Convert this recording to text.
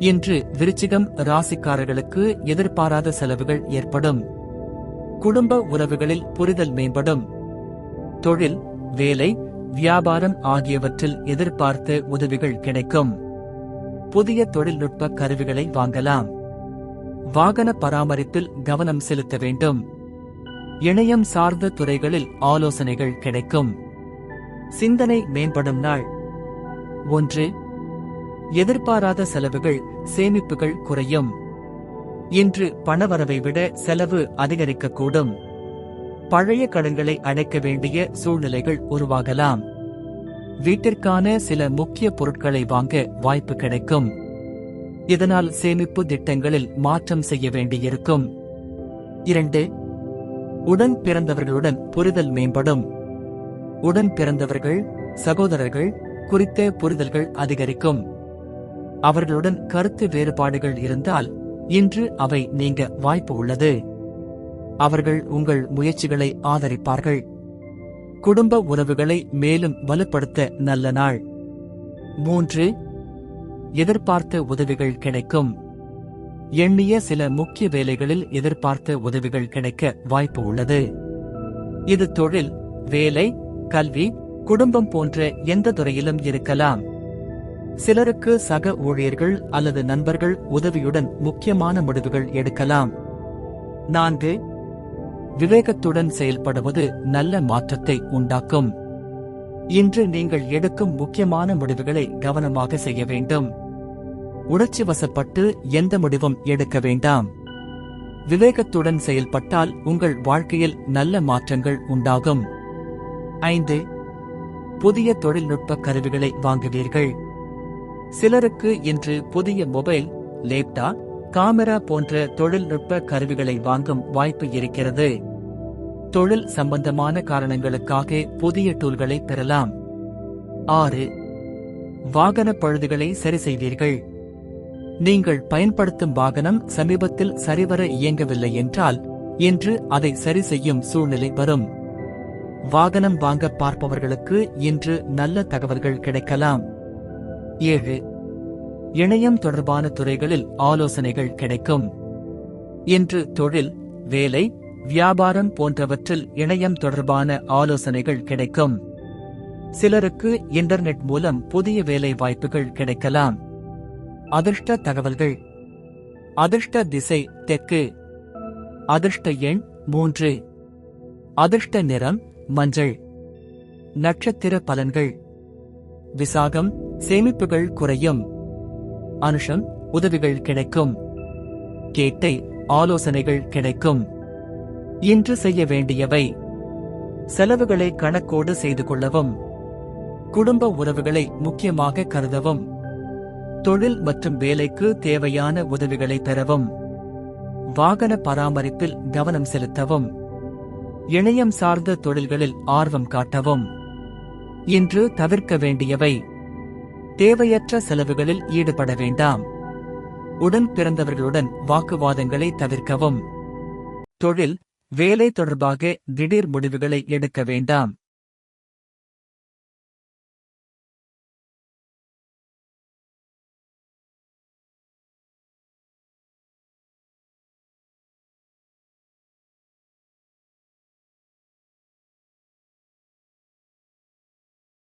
இன்று விருச்சிகம் ராசிக்காரர்களுக்கு எதிர்பாராத செலவுகள் ஏற்படும். குடும்ப உறவுகளில் புரிதல் மேம்படும். தொழில் வேலை வியாபாரம் ஆகியவற்றில் எதிர்பார்த்த உதவிகள் கிடைக்கும். புதிய தொழில்நுட்ப கருவிகளை வாங்கலாம். வாகன பராமரிப்பில் கவனம் செலுத்த வேண்டும். இணையம் சார்ந்த துறைகளில் ஆலோசனைகள் கிடைக்கும். சிந்தனை மேம்படும் நாள். ஒன்று எதிர்பாராத செலவுகள் சேமிப்புகள் குறையும். இன்று பணவரவை விட செலவு அதிகரிக்கக்கூடும். பழைய கடன்களை அடைக்க வேண்டிய சூழ்நிலைகள் உருவாகலாம். வீட்டிற்கான சில முக்கிய பொருட்களை வாங்க வாய்ப்பு கிடைக்கும். இதனால் சேமிப்பு திட்டங்களில் மாற்றம் செய்ய வேண்டியிருக்கும். இரண்டு உடன் பிறந்தவர்களுடன் புரிதல் மேம்படும். உடன் பிறந்தவர்கள் சகோதரர்கள் குறித்த புரிதல்கள் அதிகரிக்கும். அவர்களுடன் கருத்து வேறுபாடுகள் இருந்தால் இன்று அவை நீங்க வாய்ப்பு உள்ளது. அவர்கள் உங்கள் முயற்சிகளை ஆதரிப்பார்கள். குடும்ப உறவுகளை மேலும் வலுப்படுத்த நல்ல நாள். மூன்று எதிர்பார்த்த உதவிகள் கிடைக்கும். எண்ணிய சில முக்கிய வேலைகளில் எதிர்பார்த்த உதவிகள் கிடைக்க வாய்ப்பு உள்ளது. இது தொழில் வேலை கல்வி குடும்பம் போன்ற எந்த துறையிலும் இருக்கலாம். சிலருக்கு சக ஊழியர்கள் அல்லது நண்பர்கள் உதவியுடன் முக்கியமான முடிவுகள் எடுக்கலாம். நான்கு விவேகத்துடன் செயல்படுவது நல்ல மாற்றத்தை உண்டாக்கும். இன்று நீங்கள் எடுக்கும் முக்கியமான முடிவுகளை கவனமாக செய்ய வேண்டும். உணர்ச்சி வசப்பட்டு எந்த முடிவும் எடுக்க வேண்டாம். விவேகத்துடன் செயல்பட்டால் உங்கள் வாழ்க்கையில் நல்ல மாற்றங்கள் உண்டாகும். ஐந்து புதிய தொழில்நுட்ப கருவிகளை வாங்குவீர்கள். சிலருக்கு இன்று புதிய மொபைல் லேப்டாப் காமரா போன்ற தொழில்நுட்ப கருவிகளை வாங்கும் வாய்ப்பு இருக்கிறது. தொழில் சம்பந்தமான காரணங்களுக்காக புதிய டூல்களை பெறலாம். ஆறு. வாகன பழுதுகளை சரி செய்வீர்கள். நீங்கள் பயன்படுத்தும் வாகனம் சமீபத்தில் சரிவர இயங்கவில்லை என்றால் இன்று அதை சரி செய்யும் சூழ்நிலை வரும். வாகனம் வாங்க பார்ப்பவர்களுக்கு இன்று நல்ல தகவல்கள் கிடைக்கலாம். ஏழு. இணையம் தொடர்பான துறைகளில் ஆலோசனைகள் கிடைக்கும். இன்று தொழில் வேலை வியாபாரம் போன்றவற்றில் இணையம் தொடர்பான ஆலோசனைகள் கிடைக்கும். சிலருக்கு இன்டர்நெட் மூலம் புதிய வேலை வாய்ப்புகள் கிடைக்கலாம். அதிர்ஷ்ட தகவல்கள். அதிர்ஷ்ட திசை தெற்கு. அதிர்ஷ்ட எண் மூன்று. அதிர்ஷ்ட நிறம் மஞ்சள். நட்சத்திர பலன்கள். விசாகம் சேமிப்புகள் குறையும். அனுஷம் உதவிகள் கிடைக்கும். கேட்டை ஆலோசனைகள் கிடைக்கும். இன்று செய்ய வேண்டியவை. செலவுகளை கணக்கோடு செய்து கொள்ளவும். குடும்ப உறவுகளை முக்கியமாக கருதவும். தொழில் மற்றும் வேலைக்கு தேவையான உதவிகளை பெறவும். வாகன பராமரிப்பில் கவனம் செலுத்தவும். இணையம் சார்ந்த தொழில்களில் ஆர்வம் காட்டவும். இன்று தவிர்க்க வேண்டியவை. தேவையற்ற செலவுகளில் ஈடுபட வேண்டாம். உடன் பிறந்தவர்களுடன் வாக்குவாதங்களை தவிர்க்கவும். தொழில் வேலை தொடர்பாக திடீர் முடிவுகளை எடுக்க வேண்டாம்.